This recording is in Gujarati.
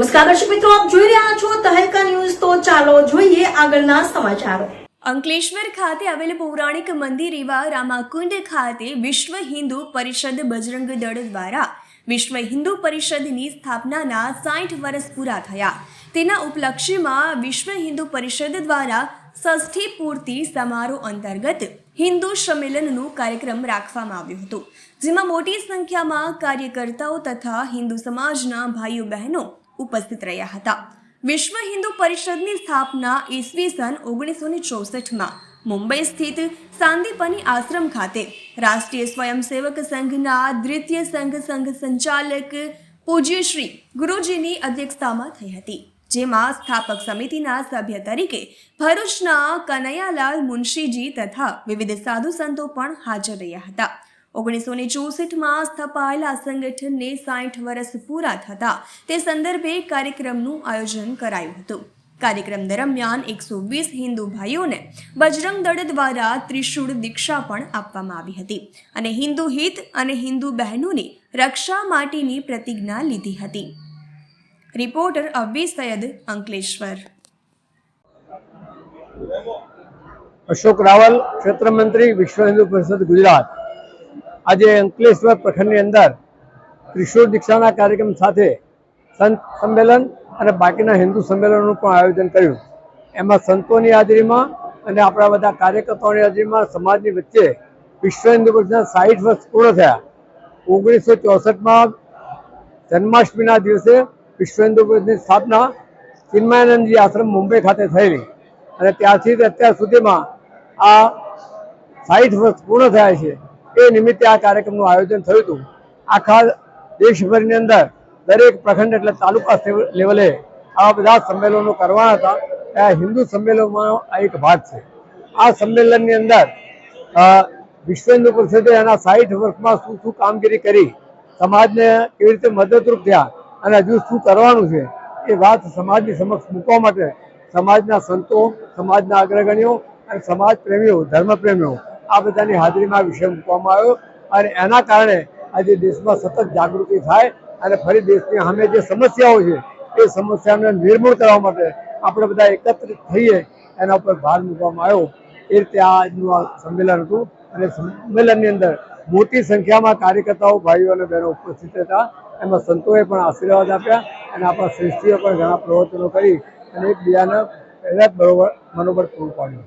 નમસ્કાર દર્શક મિત્રો, આપ જોઈ રહ્યા છો તહેલકા ન્યૂઝ. તો ચાલો જોઈએ આગળના સમાચારો. અંકલેશ્વર ખાતે આવેલ પૌરાણિક મંદિર એવા રામાકુંડ ખાતે વિશ્વ હિન્દુ પરિષદ બજરંગ દળ દ્વારા વિશ્વ હિન્દુ પરિષદની સ્થાપનાના સાઠ વર્ષ પૂરા થયા. તેના ઉપલક્ષ્યમાં વિશ્વ હિન્દુ પરિષદ દ્વારા ષષ્ઠી પૂર્તિ સમારોહ અંતર્ગત હિન્દુ સંમેલનનું કાર્યક્રમ રાખવામાં આવ્યો હતો, જેમાં મોટી સંખ્યામાં કાર્યકર્તાઓ તથા હિન્દુ સમાજના ભાઈઓ બહેનો ઉપસ્થિત રહ્યા હતા. વિશ્વ હિન્દુ પરિષદની સ્થાપના ઈસવીસન ઓગણીસો ને ચોસઠમાં મુંબઈ સ્થિત સાંદીપની આશ્રમ ખાતે રાષ્ટ્રીય સ્વયંસેવક સંઘના દ્વિતીય સંઘ સંઘ સંચાલક પૂજ્ય શ્રી ગુરુજીની અધ્યક્ષતામાં થઈ હતી, જેમાં સ્થાપક સમિતિના સભ્ય તરીકે ભરૂચના કનૈયાલાલ મુનશીજી તથા વિવિધ સાધુ સંતો પણ હાજર રહ્યા હતા. ઓગણીસો ને ચોસઠમાં સ્થપાયેલા સંગઠનને સાઠ વર્ષ પૂરા થતા તે સંદર્ભે કાર્યક્રમનું આયોજન કરાયું હતું. કાર્યક્રમ દરમિયાન એકસો વીસ હિન્દુ ભાઈઓને બજરંગ દળ દ્વારા ત્રિશુળ દીક્ષા પણ આપવામાં આવી હતી અને હિન્દુ હિત અને હિન્દુ બહેનોની રક્ષા માટેની પ્રતિજ્ઞા લીધી હતી. રિપોર્ટર અવ્વી સૈયદ અંકલેશ્વર. અશોક રાવલ ક્ષેત્ર મંત્રી વિશ્વ હિન્દુ પરિષદ ગુજરાત. આજે અંકલેશ્વર પ્રખંડની અંદર ત્રિશુર દીક્ષાના કાર્યક્રમ સાથે સંત સંમેલન અને બાકીના હિન્દુ સંમેલનનું પણ આયોજન કર્યું. એમાં સંતોની હાજરીમાં અને આપણા બધા કાર્યકર્તાઓની હાજરીમાં સમાજની વચ્ચે વિશ્વ હિન્દુ પરિષદના સાઠ વર્ષ પૂર્ણ થયા. ઓગણીસો ચોસઠમાં જન્માષ્ટમીના દિવસે વિશ્વ હિન્દુ પરિષદની સ્થાપના ચિન્મયાનંદજી આશ્રમ મુંબઈ ખાતે થયેલી અને ત્યારથી અત્યાર સુધીમાં આ સાઠ વર્ષ પૂર્ણ થયા છે. એ નિમિત્તે આ કાર્યક્રમનું આયોજન થયું હતું. આખા દેશભરની અંદર દરેક પ્રખંડ એટલે તાલુકા લેવલે આવા બધા સંમેલનો કરવાના હતા. આ હિન્દુ સંમેલનમાં આ એક ભાગ છે. આ સંમેલનની અંદર વિશ્વ હિન્દુ પરિષદે એના સાઠ વર્ષમાં શું શું કામગીરી કરી, સમાજને કેવી રીતે મદદરૂપ થયા અને હજુ શું કરવાનું છે, એ વાત સમાજની સમક્ષ મૂકવા માટે સમાજના સંતો, સમાજના અગ્રગણીઓ અને સમાજ પ્રેમીઓ ધર્મ પ્રેમીઓ આ બધાની હાજરીમાં વિષય મૂકવામાં આવ્યો અને એના કારણે આજે દેશમાં સતત જાગૃતિ થાય અને ફરી દેશની સામે જે સમસ્યાઓ છે, એ સમસ્યાને નિર્મૂળ કરવા માટે આપણે બધા એકત્રિત થઈએ એના ઉપર ભાર મૂકવામાં આવ્યો. એ રીતે આજનું આ સંમેલન હતું અને સંમેલનની અંદર મોટી સંખ્યામાં કાર્યકર્તાઓ, ભાઈઓ અને બહેનો ઉપસ્થિત હતા. એમાં સંતોએ પણ આશીર્વાદ આપ્યા અને આપણા શ્રેષ્ઠીઓ પણ ઘણા પ્રવચનો કરી અને એકબીજાને બરોબર મનોબળ પૂરું પાડ્યું.